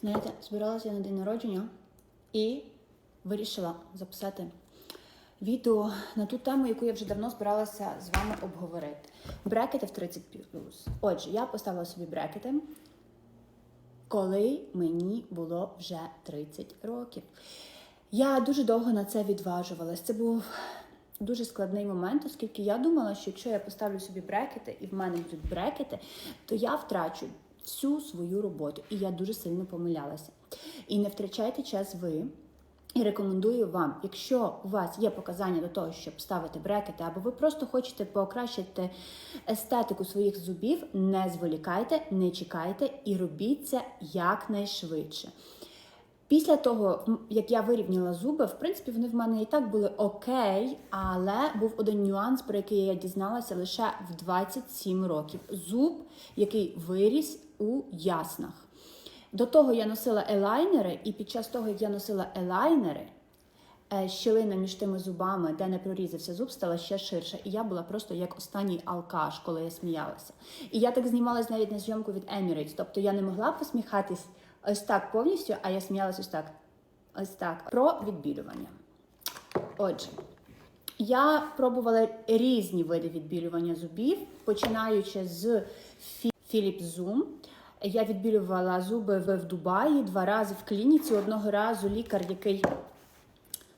Знаєте, збиралася на день народження і вирішила записати відео на ту тему, яку я вже давно збиралася з вами обговорити. Брекети в 30 Отже, я поставила собі брекети, коли мені було вже 30 років. Я дуже довго на це відважувалась. Це був дуже складний момент, оскільки я думала, що якщо я поставлю собі брекети і в мене будуть брекети, то я втрачу всю свою роботу. І я дуже сильно помилялася. І не втрачайте час ви. І рекомендую вам, якщо у вас є показання до того, щоб ставити брекети, або ви просто хочете покращити естетику своїх зубів, не зволікайте, не чекайте і робіть це якнайшвидше. Після того, як я вирівняла зуби, в принципі, вони в мене і так були окей, але був один нюанс, про який я дізналася лише в 27 років. Зуб, який виріс у яснах. До того я носила елайнери, і під час того, як я носила елайнери, е, щілина між тими зубами, де не прорізався зуб, стала ще ширша. І я була просто як останній алкаш, коли я сміялася. І я так знімалась навіть на зйомку від Emirates. Тобто я не могла посміхатись ось так повністю, а я сміялась ось так. Ось так. Про відбілювання. Отже, я пробувала різні види відбілювання зубів, починаючи з Philips Zoom. Я відбілювала зуби в Дубаї два рази в клініці. Одного разу лікар, який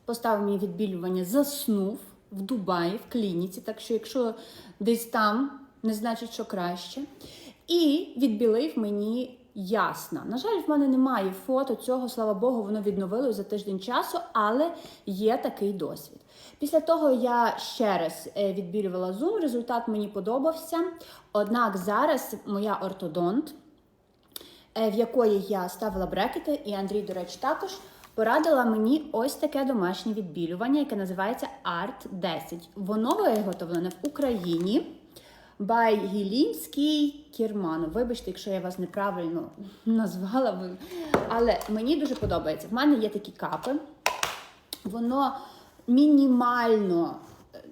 поставив мені відбілювання, заснув в Дубаї в клініці. Так що, якщо десь там, не значить, що краще. І відбілив мені ясна. На жаль, в мене немає фото цього, слава Богу, воно відновилось за тиждень часу, але є такий досвід. Після того я ще раз е, відбілювала зум, результат мені подобався. Однак зараз моя ортодонт, е, в якої я ставила брекети, і Андрій, до речі, також порадила мені ось таке домашнє відбілювання, яке називається Art 10. Воно виготовлене в Україні. Бай Кірманов. Вибачте, якщо я вас неправильно назвала, але мені дуже подобається. В мене є такі капи. Воно мінімально, е,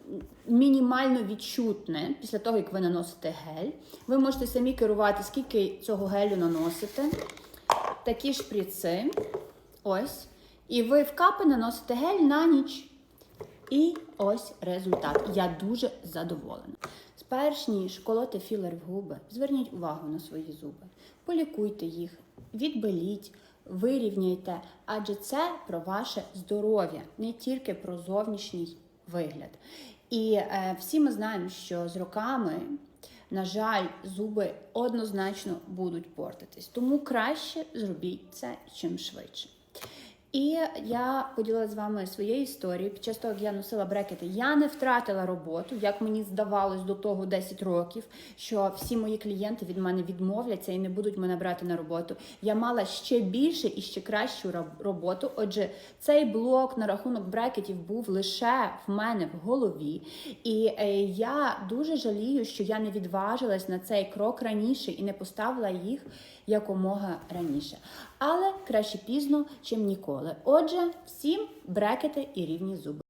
мінімально відчутне після того, як ви наносите гель. Ви можете самі керувати, скільки цього гелю наносите. Такі шприци. Ось. І ви в капи наносите гель на ніч. І ось результат. Я дуже задоволена. Сперш ніж колоти філер в губи, зверніть увагу на свої зуби, полікуйте їх, відбеліть, вирівняйте, адже це про ваше здоров'я, не тільки про зовнішній вигляд. І е, всі ми знаємо, що з роками, на жаль, зуби однозначно будуть портитись. Тому краще зробіть це чим швидше. І я поділилася з вами своєю історією. Під час того, як я носила брекети, я не втратила роботу, як мені здавалось до того 10 років, що всі мої клієнти від мене відмовляться і не будуть мене брати на роботу. Я мала ще більше і ще кращу роб- роботу. Отже, цей блок на рахунок брекетів був лише в мене в голові. І е, я дуже жалію, що я не відважилась на цей крок раніше і не поставила їх якомога раніше. Але краще пізно, чим ніколи. Отже, всім брекети і рівні зуби.